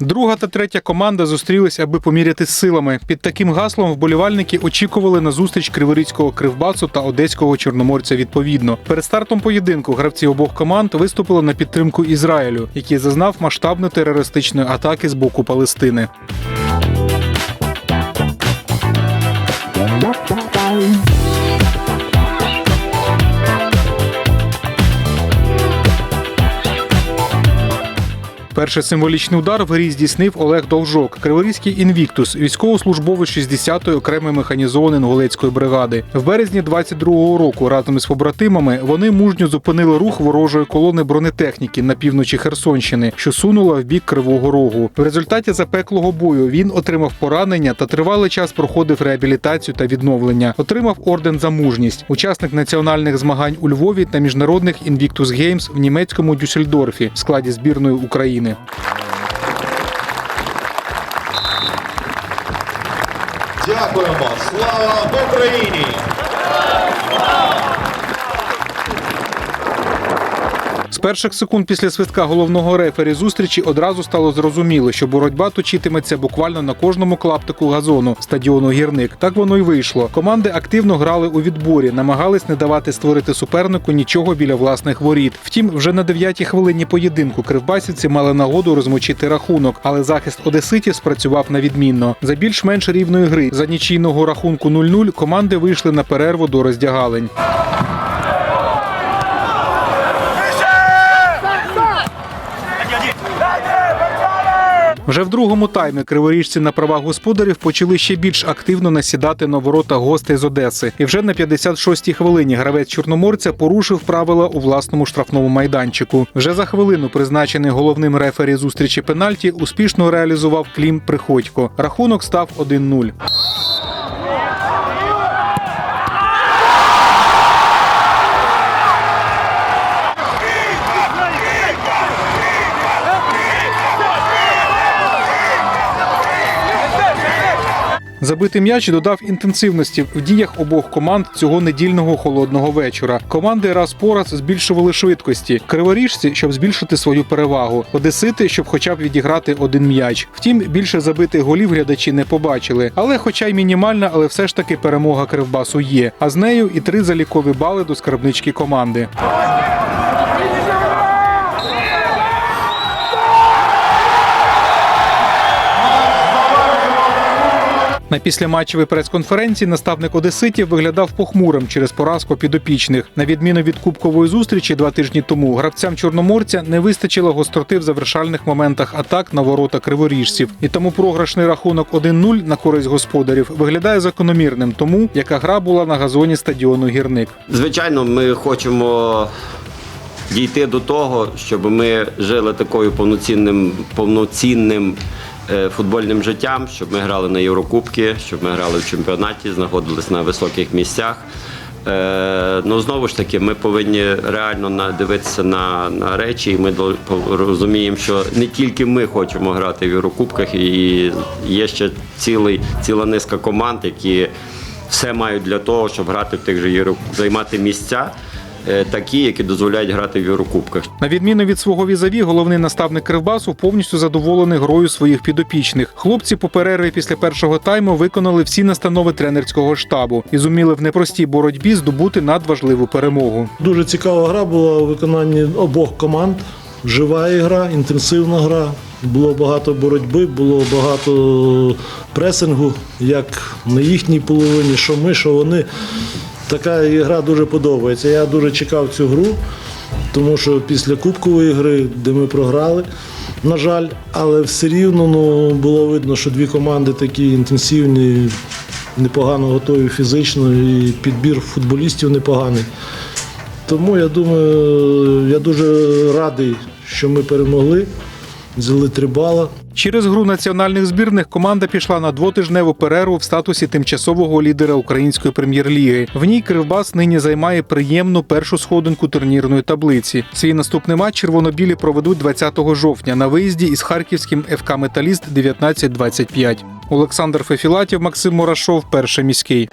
Друга та третя команда зустрілись, аби поміряти силами. Під таким гаслом вболівальники очікували на зустріч Криворізького кривбасу та одеського чорноморця відповідно. Перед стартом поєдинку гравці обох команд виступили на підтримку Ізраїлю, який зазнав масштабної терористичної атаки з боку Палестини. Перший символічний удар в грі здійснив Олег Довжок, Криворізький інвіктус, військовослужбовець 60-ї окремої механізованої інгулецької бригади. В березні 22-го року разом із побратимами вони мужньо зупинили рух ворожої колони бронетехніки на півночі Херсонщини, що сунула в бік Кривого Рогу. В результаті запеклого бою він отримав поранення та тривалий час проходив реабілітацію та відновлення. Отримав орден за мужність. Учасник національних змагань у Львові та міжнародних Invictus Games в німецькому Дюссельдорфі в складі збірної України. Дякуємо! Слава Україні! З перших секунд після свистка головного рефері зустрічі одразу стало зрозуміло, що боротьба точитиметься буквально на кожному клаптику газону стадіону гірник. Так воно й вийшло. Команди активно грали у відборі, намагались не давати створити супернику нічого біля власних воріт. Втім, вже на дев'ятій хвилині поєдинку кривбасівці мали нагоду розмочити рахунок, але захист одеситів спрацював на відмінно. За більш-менш рівної гри за нічийного рахунку 0-0 команди вийшли на перерву до роздягалень. Вже в другому таймі криворіжці на правах господарів почали ще більш активно насідати на ворота гостей з Одеси. І вже на 56-й хвилині гравець чорноморця порушив правила у власному штрафному майданчику. Вже за хвилину призначений головним рефері зустрічі пенальті успішно реалізував Клім Приходько. Рахунок став 1-0. Забитий м'яч додав інтенсивності в діях обох команд цього недільного холодного вечора. Команди раз по раз збільшували швидкості. Криворіжці, щоб збільшити свою перевагу. Одесити, щоб хоча б відіграти один м'яч. Втім, більше забитих голів глядачі не побачили. Але, хоча й мінімальна, але все ж таки перемога Кривбасу є. А з нею і три залікові бали до скарбнички команди. На післяматчевій прес-конференції наставник Одеситів виглядав похмурим через поразку підопічних. На відміну від кубкової зустрічі два тижні тому, гравцям чорноморця не вистачило гостроти в завершальних моментах атак на ворота криворіжців. І тому програшний рахунок 1-0 на користь господарів виглядає закономірним, тому яка гра була на газоні стадіону гірник. Звичайно, ми хочемо дійти до того, щоб ми жили такою повноцінним, повноцінним футбольним життям, щоб ми грали на Єврокубки, щоб ми грали в чемпіонаті, знаходились на високих місцях. Е, ну знову ж таки, ми повинні реально дивитися на, на речі, і ми розуміємо, що не тільки ми хочемо грати в Єврокубках, і є ще цілий, ціла низка команд, які все мають для того, щоб грати в тих же Євро... займати місця. Е, Такі, які дозволяють грати в Єврокубках. На відміну від свого візаві, головний наставник Кривбасу повністю задоволений грою своїх підопічних. Хлопці по перерві після першого тайму виконали всі настанови тренерського штабу і зуміли в непростій боротьбі здобути надважливу перемогу. Дуже цікава гра була у виконанні обох команд. Жива ігра, інтенсивна гра. Було багато боротьби, було багато пресингу, як на їхній половині, що ми, що вони. Така гра дуже подобається. Я дуже чекав цю гру, тому що після кубкової гри, де ми програли, на жаль, але все рівно ну, було видно, що дві команди такі інтенсивні, непогано готові фізично, і підбір футболістів непоганий. Тому я думаю, я дуже радий, що ми перемогли, взяли три бала. Через гру національних збірних команда пішла на двотижневу перерву в статусі тимчасового лідера української прем'єр-ліги. В ній Кривбас нині займає приємну першу сходинку турнірної таблиці. Свій наступний матч червонобілі проведуть 20 жовтня на виїзді із харківським ФК Металіст 19-25. Олександр Фефілатів, Максим Мурашов, перший міський.